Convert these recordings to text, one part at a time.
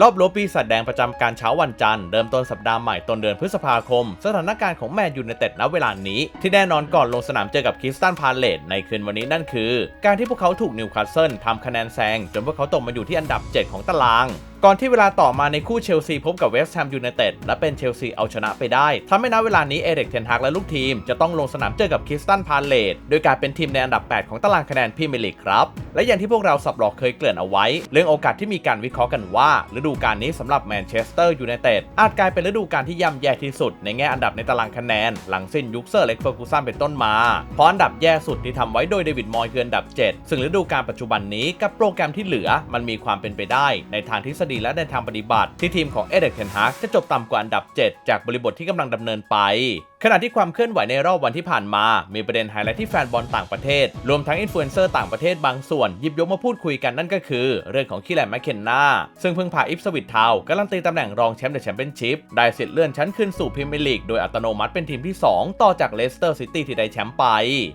รอบรั้วปีศาจแดงประจำการเช้าวันจันทร์เริ่มต้นสัปดาห์ใหม่ต้นเดือนพฤษภาคม สถานการณ์ของแมนยูในเต็ดณเวลานี้ ที่แน่นอนก่อนลงสนามเจอกับคริสตันพาเลตในคืนวันนี้นั่นคือ การที่พวกเขาถูกนิวคาสเซิลทำคะแนนแซงจนพวกเขาตกมาอยู่ที่อันดับ 7 ของตาราง ก่อนที่เวลาต่อมาในคู่เชลซีพบกับเวสต์แฮมยูไนเต็ดและเป็นเชลซีเอาชนะไปได้ทำให้ณเวลานี้เอเด็กเทนฮักและลูกทีม จะต้องลงสนามเจอกับคริสตันพาเลตโดยการเป็นทีมในอันดับ 8 ของตารางคะแนนพรีเมียร์ลีกครับ และอย่างที่พวกเราสับหลอกเคยเกริ่นเอาไว้ เรื่องโอกาสที่มีการวิเคราะห์กันว่า ฤดูกาลนี้สำหรับแมนเชสเตอร์ยูไนเต็ดอาจกลายเป็นฤดูกาลที่ย่ำแย่ที่สุดในแง่อันดับในตารางคะแนน หลังสิ้นยุคเซอร์เล็กเฟอร์กูสันเป็นต้นมาเพราะอันดับแย่สุดที่ทำไว้โดยเดวิดมอยคืออันดับ 7 ซึ่งฤดูกาลปัจจุบันนี้กับโปรแกรมที่เหลือมันมีความเป็นไปได้ในทางทฤษฎีและในทางปฏิบัติ ที่ทีมของเอเดกเทนฮากจะจบต่ำกว่าอันดับ 7 จากบริบทที่กำลังดำเนินไป ขณะที่ความเคลื่อนไหวในรอบวันที่ผ่านมา มีประเด็นไฮไลท์ที่แฟนบอลต่างประเทศ รวมทั้งอินฟลูเอนเซอร์ต่างประเทศบางส่วน หยิบยกมาพูดคุยกันนั่นก็คือ เรื่องของคิแลนแมคเคนนาซึ่งเพิ่งพาอิฟสวิตทาวการันตีตำแหน่งรองแชมป์เดอะแชมเปี้ยนชิพได้สิทธิ์เลื่อนชั้นขึ้นสู่พรีเมียร์ลีกโดยอัตโนมัติเป็นทีมที่ 2 ต่อจากเลสเตอร์ซิตี้ที่ได้แชมป์ไป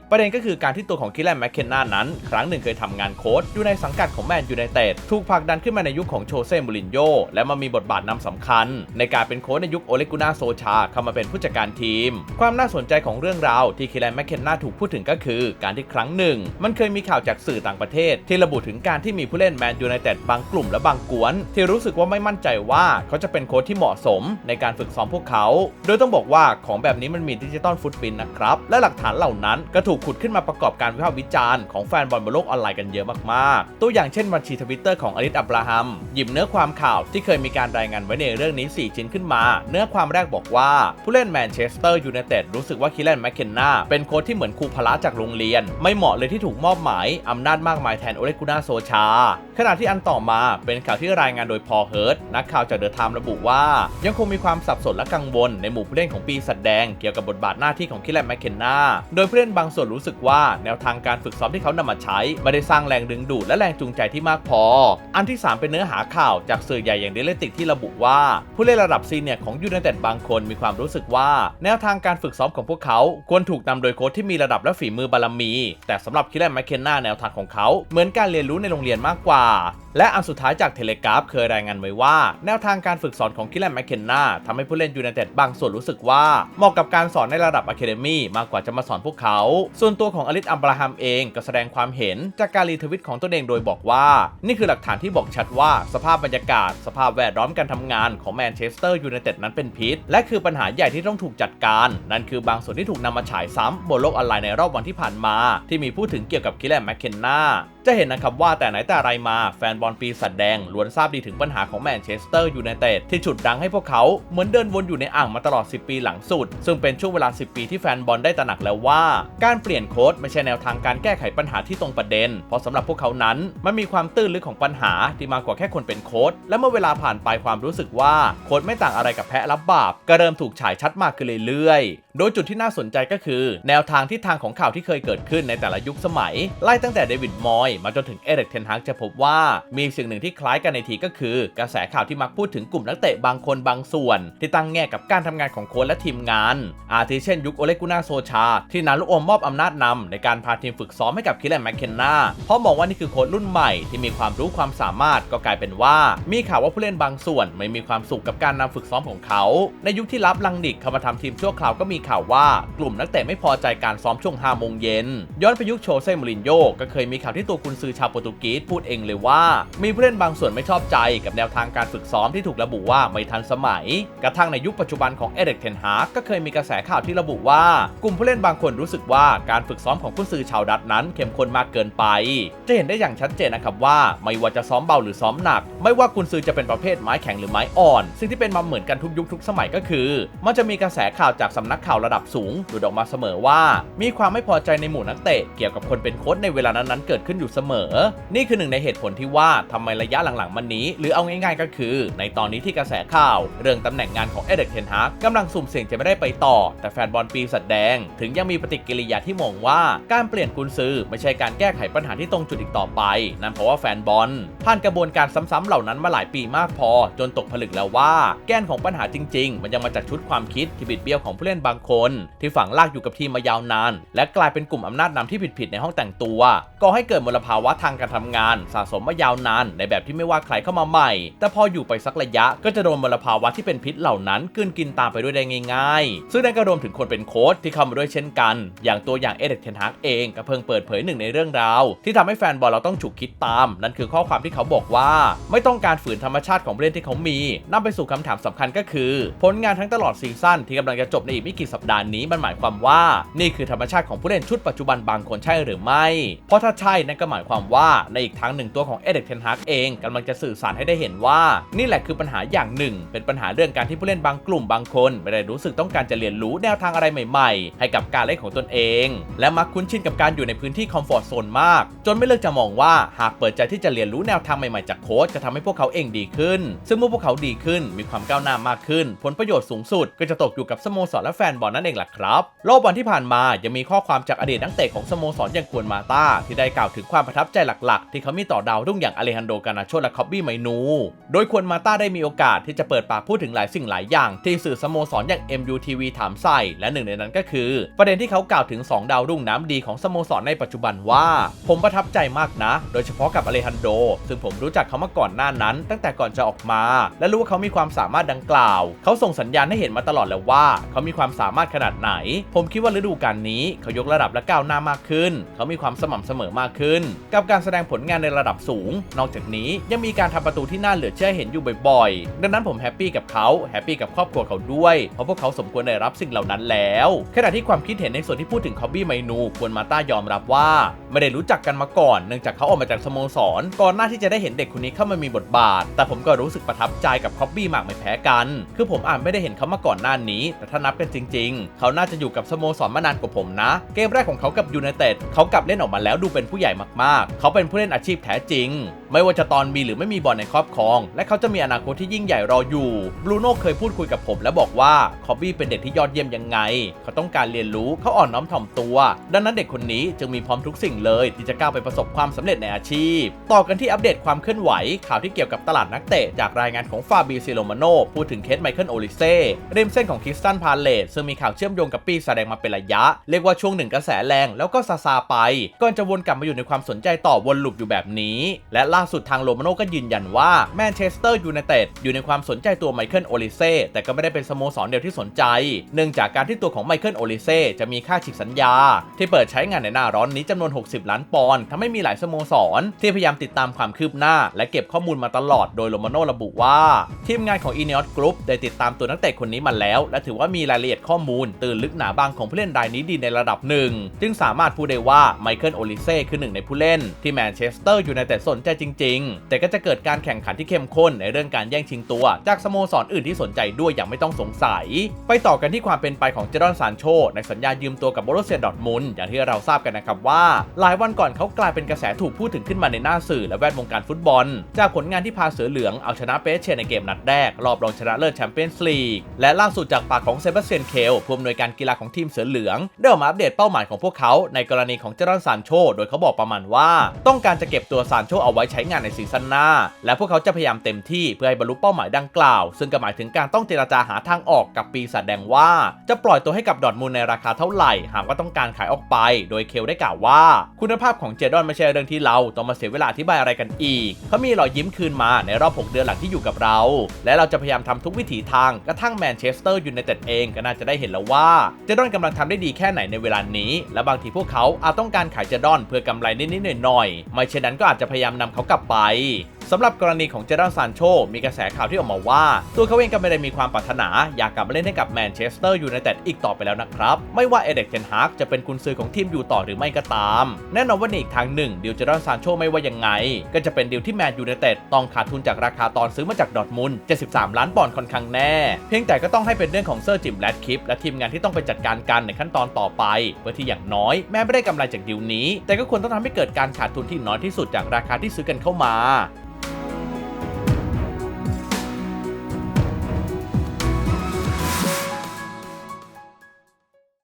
ประเด็นก็คือการที่ตัวของคิแลนแมคเคนนานั้น ครั้งหนึ่งเคยทำงานโค้ชอยู่ในสังกัดของแมนยูไนเต็ดถูกผลักดันขึ้นมาในยุคของโชเซ่มูรินโญ่และมามีบทบาทนำสำคัญ ในการเป็นโค้ชในยุคโอเลกุนาโซชาเข้ามาเป็นผู้จัดการทีมความน่าสนใจของเรื่องราวที่คิแลนแมคเคนนาถูกพูดถึงก็คือ การที่ครั้งหนึ่ง มันเคยมีข่าวจากสื่อต่างประเทศ ที่ระบุถึงการที่มีผู้เล่นแมนยูไนเต็ดบางกลุ่มและบางกวน ที่รู้สึกว่าไม่มั่นใจว่าเขาจะเป็นโค้ชที่เหมาะสมในการฝึกซ้อมพวกเขา โดยต้องบอกว่าของแบบนี้มันมีดิจิตอลฟุตบินนะครับ และหลักฐานเหล่านั้นก็ถูกขุดขึ้นมาประกอบการวิพากษ์วิจารณ์ของแฟนบอลบนโลกออนไลน์กันเยอะมากๆ ตัวอย่างเช่นบัญชีทวิตเตอร์ของอลิสอับราฮัมหยิบเนื้อความข่าวที่เคยมีการรายงานไว้ในเรื่องนี้ 4 ชิ้นขึ้นมา เนื้อความแรกบอกว่าผู้เล่นแมนเชสเตอร์ยูไนเต็ดรู้สึกว่าคิแลนแมคเคนนาเป็นโค้ชที่เหมือนครูพละจากโรงเรียน ไม่เหมาะเลยที่ถูกมอบหมายอำนาจมากมายแทนโอเลกุนาโซชา ขณะที่อันต่อมาเป็นข่าวที่รายงานโดยพอเฮิร์ตนักข่าวจากเดอะไทม์ระบุว่า ยังคงมีความสับสนและกังวลในหมู่ผู้เล่นของปีศาจแดงเกี่ยวกับบทบาทหน้าที่ของคิแลนแมคเคนนาโดยผู้เล่นบางส่วนรู้สึกว่าแนวทางการฝึกซ้อมที่เขานำมาใช้ไม่ได้สร้างแรงดึงดูดและแรงจูงใจที่มากพอ อันที่ 3 เป็นเนื้อหาข่าวจากสื่อใหญ่อย่างเดลติกที่ระบุว่า ผู้เล่นระดับซีเนียร์ของยูไนเต็ดบางคนมีความรู้สึกว่าแนวทางางการฝึกซ้อมของพวกเขาควรถูกนำโดยโค้ชที่มีระดับและฝีมือบารมี แต่สำหรับคิแลนแมคเคนนาแนวทางของเขา เหมือนการเรียนรู้ในโรงเรียนมากกว่า และอันสุดท้ายจากเทเลกราฟเคยรายงานไว้ว่า แนวทางการฝึกสอนของคิแลนแมคเคนนาทำให้ผู้เล่นยูไนเต็ดบางส่วนรู้สึกว่าเหมาะกับการสอนในระดับอะคาเดมี่มากกว่าจะมาสอนพวกเขา ส่วนตัวของอลิสอัมบราฮัมเองก็แสดงความเห็นจากการรีทวิตของตัวเองโดยบอกว่า นี่คือหลักฐานที่บอกชัดว่าสภาพบรรยากาศ สภาพแวดล้อมการทำงานของแมนเชสเตอร์ยูไนเต็ดนั้นเป็นพิษและคือปัญหาใหญ่ที่ต้องถูกจัดการนั่นคือบางส่วนที่ถูกนำมาฉายซ้ำบนโลกออนไลน์ในรอบวันที่ผ่านมา ที่มีพูดถึงเกี่ยวกับคิแลนแมคเคนนาจะเห็นนะครับว่าแต่ไหนแต่ไรมาแฟนบอลปีศาจแดงล้วนทราบดีถึงปัญหาของแมนเชสเตอร์ยูไนเต็ดที่ฉุดดังให้พวกเขาเหมือนเดินวนอยู่ในอ่างมาตลอด 10 ปีหลังสุด ซึ่งเป็นช่วงเวลา 10 ปีที่แฟนบอลได้ตระหนักแล้วว่า การเปลี่ยนโค้ดไม่ใช่แนวทางการแก้ไขปัญหาที่ตรงประเด็น เพราะสำหรับพวกเขานั้นมันมีความตื้นลึกของปัญหาที่มากกว่าแค่คนเป็นโค้ดและเมื่อเวลาผ่านไปความรู้สึกว่าโค้ดไม่ต่างอะไรกับแพะรับบาปก็เริ่มถูกฉายชัดมากขึ้นเรื่อยๆโดยจุดที่น่าสนใจก็คือ แนวทางที่ทางของข่าวที่เคยเกิดขึ้นในแต่ละยุคสมัย ไล่ตั้งแต่เดวิดมอยมาจนถึงเอร็กเทนฮักจะพบว่ามีสิ่งหนึ่งที่คล้ายกันในทีก็คือ กระแสข่าวที่มักพูดถึงกลุ่มนักเตะบางคนบางส่วน ที่ตั้งแง่กับการทำงานของโค้ชและทีมงาน อาทิเช่นยุคโอเลกุนาโซชา ที่นาลุโอมมอบอำนาจนำในการพาทีมฝึกซ้อมให้กับคิแลนแมคเคนนาเพราะมองว่านี่คือโค้ชรุ่นใหม่ที่มีความรู้ความสามารถก็กลายเป็นว่า มีข่าวว่าผู้เล่นบางส่วน ไม่มีความสุขกับการนำฝึกซ้อมของเขา ในยุคที่รับลังนิกเข้ามาทำทีมชั่วคราวก็มีข่าวว่ากลุ่มนักเตะไม่พอใจการซ้อมช่วง5โมงเย็น ย้อนไปยุคโชเซ่มูรินโญ่ก็เคยมีข่าวที่ตัวกุนซือชาวโปรตุเกสพูดเองเลยว่า มีผู้เล่นบางส่วนไม่ชอบใจกับแนวทางการฝึกซ้อมที่ถูกระบุว่าไม่ทันสมัย กระทั่งในยุคปัจจุบันของเอเด็กเทนฮาก็เคยมีกระแสข่าวที่ระบุว่ากลุ่มผู้เล่นบางคนรู้สึกว่าการฝึกซ้อมของกุนซือชาวดัตนั้นเข้มข้นมากเกินไป จะเห็นได้อย่างชัดเจนนะครับว่าไม่ว่าจะซ้อมเบาหรือซ้อมหนัก ไม่ว่ากุนซือจะเป็นประเภทไม้แข็งหรือไม้อ่อนซึ่งที่เป็นมาเหมือนกันทุกยุคทุกสมัยก็คือ มันจะมีกระแสข่าวจากสำนักข่าวข่าวระดับสูงหลุดออกมาเสมอว่า มีความไม่พอใจในหมู่นักเตะเกี่ยวกับคนเป็นโค้ชในเวลานั้นๆเกิดขึ้นอยู่เสมอ นี่คือหนึ่งในเหตุผลที่ว่าทำไมระยะหลังๆมันนี้ หรือเอาง่ายๆก็คือ ในตอนนี้ที่กระแสข่าว เรื่องตำแหน่งงานของเอเด็กเทนฮากกำลังสุ่มเสี่ยงจะไม่ได้ไปต่อ แต่แฟนบอลปีสัดแดง ถึงยังมีปฏิกิริยาที่มองว่าการเปลี่ยนกุนซือไม่ใช่การแก้ไขปัญหาที่ตรงจุดอีกต่อไป นั่นเพราะว่าแฟนบอลผ่านกระบวนการซ้ำๆเหล่านั้นมาหลายปีมากพอ จนตกผลึกแล้วว่า แกนของปัญหาจริง ๆ มันยังมาจากชุดความคิดที่บิดเบี้ยวของผู้เล่นบางคนที่ฝังลากอยู่กับทีมมายาวนาน และกลายเป็นกลุ่มอำนาจนำที่ผิดๆในห้องแต่งตัวก่อให้เกิดมลภาวะทางการทำงาน สะสมมายาวนาน ในแบบที่ไม่ว่าใครเข้ามาใหม่ แต่พออยู่ไปสักระยะก็จะโดนมลภาวะที่เป็นพิษเหล่านั้นกลืนกินตามไปด้วยได้ง่ายๆ ซึ่งนั่นก็รวมถึงคนเป็นโค้ชที่เข้ามาด้วยเช่นกัน อย่างตัวอย่างเอเดกเทนฮากเองก็เพิ่งเปิดเผยหนึ่งในเรื่องราว ที่ทำให้แฟนบอลเราต้องฉุกคิดตาม นั่นคือข้อความที่เขาบอกว่า ไม่ต้องการฝืนธรรมชาติของผู้เล่นที่เขามีนำไปสู่คำถามสำคัญก็คือ ผลงานทั้งตลอดซีซั่นที่กำลังจะจบในอีกไม่กี่สัปดาห์นี้มันหมายความว่า นี่คือธรรมชาติของผู้เล่นชุดปัจจุบันบางคนใช่หรือไม่ เพราะถ้าใช่นั่นก็หมายความว่าในอีกทางหนึ่งตัวของเอเด็กเทนฮากเองกำลังจะสื่อสารให้ได้เห็นว่า นี่แหละคือปัญหาอย่างหนึ่ง เป็นปัญหาเรื่องการที่ผู้เล่นบางกลุ่มบางคนไม่ได้รู้สึกต้องการจะเรียนรู้แนวทางอะไรใหม่ ๆ ให้กับการเล่นของตนเอง และมักคุ้นชินกับการอยู่ในพื้นที่คอมฟอร์ทโซนมาก จนไม่เลือกจะมองว่าหากเปิดใจที่จะเรียนรู้แนวทางใหม่ๆจากโค้ชจะทำให้พวกเขาเองดีขึ้น ซึ่งเมื่อพวกเขาดีขึ้นมีความก้าวหน้ามากขึ้น ผลประโยชน์สูงสุดก็จะตกอยู่กับสโมสรและแฟนบอลนั่นเองแหละครับ โลกบอลที่ผ่านมายังมีข้อความจากอดีตนักเตะของสโมสรอย่างควนมาตาที่ได้กล่าวถึงความประทับใจหลักๆ ที่เขามีต่อดาวรุ่งอย่างอเลฮันโดกานาโชและคอบบี้ไมนู โดยควนมาตาได้มีโอกาสที่จะเปิดปากพูดถึงหลายสิ่งหลายอย่าง ที่สื่อสโมสรอย่าง MUTV ถามใส่และหนึ่งในนั้นก็คือ ประเด็นที่เขากล่าวถึง 2 ดาวรุ่งน้ำดีของสโมสรในปัจจุบันว่า ผมประทับใจมากนะ โดยเฉพาะกับอเลฮันโด ซึ่งผมรู้จักเขามาก่อนหน้านั้น ตั้งแต่ก่อนจะออกมา และรู้ว่าเขามีความสามารถดังกล่าว เขาส่งสัญญาณให้เห็นมาตลอดแล้วว่า เขามีความสาามารถขนาดไหน ผมคิดว่าฤดูกาลนี้เขายกระดับและก้าวหน้ามากขึ้น เขามีความสม่ำเสมอมากขึ้น กับการแสดงผลงานในระดับสูง นอกจากนี้ยังมีการทำประตูที่น่าเหลือเชื่อเห็นอยู่บ่อยๆ ดังนั้นผมแฮปปี้กับเขาแฮปปี้กับครอบครัวเขาด้วย เพราะพวกเขาสมควรได้รับสิ่งเหล่านั้นแล้ว ขณะที่ความคิดเห็นในส่วนที่พูดถึงคอบบี้ไมนูควรมาต้ายอมรับว่า ไม่ได้รู้จักกันมาก่อนเนื่องจากเขาออกมาจากสโมสร ก่อนหน้าที่จะได้เห็นเด็กคนนี้เข้ามามีบทบาท แต่ผมก็รู้สึกประทับใจกับคอบบี้มากไม่แพ้กัน คือผมอาจไม่ได้เห็นเขามาก่อนหน้านี้ แต่ถ้านับกันจริงๆ เขาน่าจะอยู่กับสโมสรมานานกว่าผมนะ เกมแรกของเขากับยูไนเต็ดเขากลับเล่นออกมาแล้วดูเป็นผู้ใหญ่มากๆ เขาเป็นผู้เล่นอาชีพแท้จริง ไม่ว่าจะตอนมีหรือไม่มีบอลในครอบครอง และเขาจะมีอนาคตที่ยิ่งใหญ่รออยู่บรูโน่เคยพูดคุยกับผม และบอกว่าคอบบี้เป็นเด็กที่ยอดเยี่ยมยังไง เขาต้องการเรียนรู้เขาอ่อนน้อมถ่อมตัว ดังนั้นเด็กคนนี้จึงมีพร้อมทุกสิ่งเลยที่จะก้าวไปประสบความสำเร็จในอาชีพ ต่อกันที่อัปเดตความเคลื่อนไหวข่าวที่เกี่ยวกับตลาดนักเตะจากรายงานของฟาบิซิโลมาโนพูดถึงเคสไมเคิลโอลิเซ่ริมเส้นของคริสตันพาเลตซึ่งมีข่าวเชื่อมโยงกับปีแสดงมาเป็นระยะ เรียกว่าช่วงหนึ่งกระแสแรงแล้วก็ซาซาไปก่อนจะวนกลับมาอยู่ในความสนใจต่อวนลูปอยู่แบบนี้ และล่าาสุดทางโรมาโนก็ยืนยันว่าแมนเชสเตอร์ยูไนเต็ดอยู่ในความสนใจตัวไมเคิลโอลิเซ่แต่ก็ไม่ได้เป็นสโมสรเดียวที่สนใจ เนื่องจากการที่ตัวของไมเคิลโอลิเซ่จะมีค่าฉีกสัญญา ที่เปิดใช้งานในหน้าร้อนนี้จำนวน 60 ล้านปอนด์ทำให้มีหลายสโมสร ที่พยายามติดตามความคืบหน้า และเก็บข้อมูลมาตลอดโดยโรมาโนระบุว่า ทีมงานของ i n e o s Group ได้ติดตามตัวนักเตะคนนี้มาแล้ว และถือว่ามีรายละเอียดข้อมูล ตื่นลึกหนาบางของผู้เล่นรายนี้ดีในระดับหนึ่งจึงสามารถพูดได้ว่าไมเคิลโอลิเซ่คือหนึ่งในผู้เล่นที่แมนเชสเตอร์ยูไนเต็ดสนใจจริง ๆ แต่ก็จะเกิดการแข่งขันที่เข้มข้นในเรื่องการแย่งชิงตัว จากสโมสรอื่นที่สนใจด้วยอย่างไม่ต้องสงสัย ไปต่อกันที่ความเป็นไปของเจดอนซานโชในสัญญายืมตัวกับโบรเซียดอทมุนอย่างที่เราทราบกันนะครับว่า หลายวันก่อนเขากลายเป็นกระแสถูกพูดถึงขึ้นมาในหน้าสื่อและแวดวงการฟุตบอล จากผลงานที่พาเสือเหลืองเอาชนะเปเชในเกมนัดแรกรอบรองชนะเลิศแชมเปี้ยนส์ลีกและล่าสุดจากปากของเซบาสเตียนเคลผู้อำนวยการกีฬาของทีมเสือเหลืองได้ออกมาอัปเดตเป้าหมายของพวกเขาในกรณีของเจดอนซานโชโดยเขาบอกประมาณว่า ต้องการจะเก็บตัวซานโชเอาไว้ใช้ช้งานในซีซั่นหน้า และพวกเขาจะพยายามเต็มที่เพื่อให้บรรลุเป้าหมายดังกล่าว ซึ่งก็หมายถึงการต้องเจรจาหาทางออกกับปีศาจแดงว่า จะปล่อยตัวให้กับดอร์ทมูลในราคาเท่าไหร่ หากว่าต้องการขายออกไป โดยเคลได้กล่าวว่า คุณภาพของเจดอนไม่ใช่เรื่องที่เราต้องมาเสียเวลาอธิบายอะไรกันอีกเขามีรอยยิ้มคืนมาในรอบ 6 เดือนหลังที่อยู่กับเรา และเราจะพยายามทำทุกวิถีทางกระทั่งแมนเชสเตอร์ยูไนเต็ดเองก็น่าจะได้เห็นแล้วว่าเจดอนกำลังทำได้ดีแค่ไหนในเวลานี้ และบางทีพวกเขาอาจต้องการขายเจดอนเพื่อกำไรนิดๆหน่อยๆไม่เช่นนั้นก็อาจจะพยายามนำเขากลับไป สำหรับกรณีของเจดอนซานโชมีกระแสข่าวที่ออกมาว่า ตัวเขาเองก็ไม่ได้มีความปรารถนา อยากกลับมาเล่นให้กับแมนเชสเตอร์ยูไนเต็ดอีกต่อไปแล้วนะครับ ไม่ว่าเอเด็กเทนฮากจะเป็นกุนซือของทีมอยู่ต่อหรือไม่ก็ตาม แน่นอนว่าในอีกทางหนึ่งดิวเจดอนซานโชไม่ว่ายังไง ก็จะเป็นดิวที่แมนยูไนเต็ดต้องขาดทุนจากราคาตอนซื้อมาจากดอทมุน73 ล้านปอนด์ค่อนข้างแน่ เพียงแต่ก็ต้องให้เป็นเรื่องของเซอร์จิมแรดคลิปและทีมงานที่ต้องไปจัดการกันในขั้นตอนต่อไป เพื่อที่อย่างน้อยแม้ไม่ได้กำไรจากดิวนี้ แต่ก็ควรต้องทำให้เกิดการขาดทุนที่น้อยที่สุดจากราคาที่ซื้อกันเข้ามา